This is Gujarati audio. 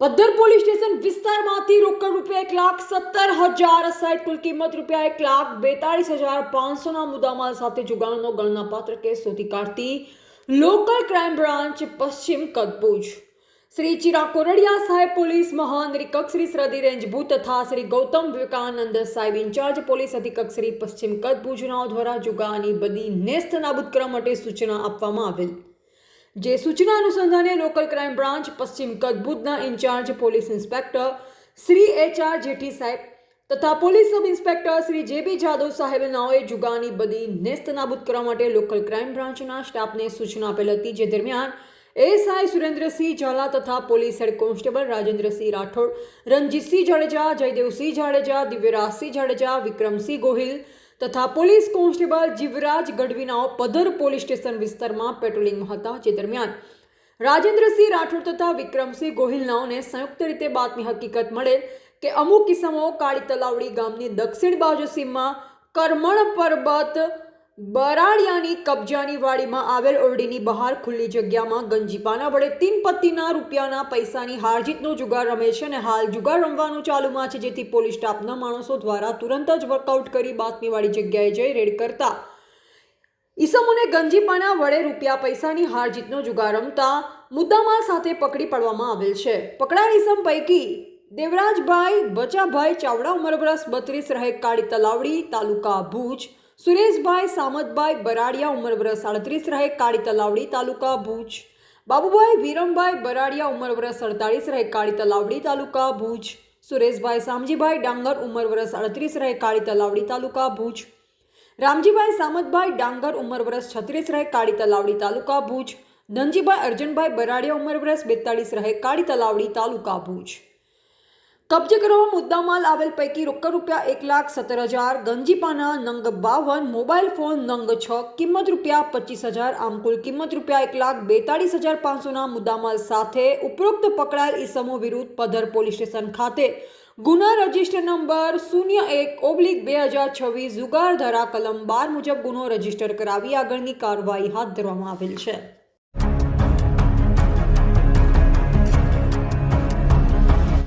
પદ્ધર પોલીસ સ્ટેશન વિસ્તારમાંથી રોકડ રૂપિયા એક લાખ સત્તર હજાર સાઠ કુલ કિંમત રૂપિયા એક લાખ બેતાળીસ હજાર પાંચસોના મુદ્દામાલ સાથે જોગાણનો ગણનાપાત્ર કેસ શોધી કાઢતી લોકલ ક્રાઇમ બ્રાન્ચ પશ્ચિમ કદભુજ. શ્રી ચિરાગ કોરડિયા સાહેબ પોલીસ મહાનિરીક્ષક, શ્રી શ્રદ્ધી રેન્જ ભૂત તથા શ્રી ગૌતમ વિવેકાનંદ સાહેબ ઇન્ચાર્જ પોલીસ અધિક્ષક શ્રી પશ્ચિમ કચ્છ દ્વારા જુગાની બધી નેસ્ત નાબૂદ કરવા માટે સૂચના આપવામાં આવેલ. જે સૂચના અનુસંધાને લોકલ ક્રાઇમ બ્રાન્ચ, પશ્ચિમ કદબુદના incharge police inspector Shri H R Jethi સાહેબ તથા પોલીસ સબ ઇન્સ્પેક્ટર શ્રી જે બી જાદવ સાહેબ નાઓએ જુગાની બદી નેસ્ત નાબૂદ કરવા માટે લોકલ ક્રાઇમ બ્રાન્ચના સ્ટાફને સૂચના આપેલ હતી. જે દરમિયાન એસઆઈ સુરેન્દ્રસિંહ ઝાલા તથા police head constable Rajendrasinh Rathod, Ranjitsinh Jadeja, Jaydevsinh Jadeja, Divyarajsinh Jadeja, Vikramsinh Gohil તથા પોલીસ કોન્સ્ટેબલ જીવરાજ ગઢવીનાઓ પધર પોલીસ સ્ટેશન વિસ્તારમાં પેટ્રોલિંગમાં હતા જે દરમિયાન રાજેન્દ્રસિંહ રાઠોડ તથા વિક્રમસિંહ ગોહિલનાઓને સંયુક્ત રીતે બાતમી હકીકત મળેલ કે અમુક કિસ્સાઓ કાળી તલાવડી ગામની દક્ષિણ બાજુ સીમમાં કરમણ પર્વત બરાડિયાની કબજાની વાડીમાં આવેલ ઓરડીની બહાર ખુલ્લી જગ્યામાં ગંજીપાના વડે તીન પત્તીના રૂપિયાના પૈસાની હારજીતનો જુગાર રમે છે અને હાલ જુગાર રમવાનું ચાલુમાં છે, જેથી પોલીસ સ્ટાફના માણસો દ્વારા તુરંત જ વર્કઆઉટ કરી બાતમીવાળી જગ્યાએ જઈ રેડ કરતા. ઈસમોને ગંજીપાના વડે રૂપિયા પૈસાની હારજીતનો જુગાર રમતા મુદ્દામાલ સાથે પકડી પાડવામાં આવેલ છે. પકડાયેલ ઈસમ પૈકી દેવરાજભાઈ, બચાભાઈ ચાવડા ઉંમર બત્રીસ રહે કાળી તલાવડી, તાલુકા ભુજ સુરેશભાઈ, સામતભાઈ, બરાડિયા ઉંમર વર્ષ સાડત્રીસ રહે કાળી તલાવડી તાલુકા ભુજ. બાબુભાઈ, વિરમભાઈ, બરાડિયા ઉંમર વર્ષ અડતાલીસ રહે કાળી તલાવડી તાલુકા ભુજ. સુરેશભાઈ, સામજીભાઈ, ડાંગર ઉંમર વર્ષ અડત્રીસ રહે કાળી તલાવડી તાલુકા ભુજ. રામજીભાઈ, સામતભાઈ, ડાંગર ઉંમર વર્ષ છત્રીસ રહે કાળી તલાવડી તાલુકા ભુજ. ધનજીભાઈ, અર્જનભાઈ, બરાડિયા ઉંમર વર્ષ બેતાળીસ રહે કાળી તલાવડી તાલુકા ભુજ. કબજે કરવા મુદ્દામાલ આવેલ પૈકી રોકડ રૂપિયા એક લાખ સત્તર હજાર, ગંજીપાના નંગ બાવન, મોબાઈલ ફોન નંગ છ, કિંમત રૂપિયા પચીસ હજાર, આમ કુલ કિંમત રૂપિયા એક લાખ બેતાળીસ હજાર પાંચસોના મુદ્દામાલ સાથે ઉપરોક્ત પકડાયેલ ઈસમો વિરુદ્ધ પધર પોલીસ સ્ટેશન ખાતે. ગુના રજિસ્ટર નંબર શૂન્ય એક ઓબ્લિક બે હજાર છવ્વીસ જુગાર ધરા કલમ બાર મુજબ ગુનો રજિસ્ટર કરાવી આગળની કાર્યવાહી હાથ ધરવામાં આવેલ છે.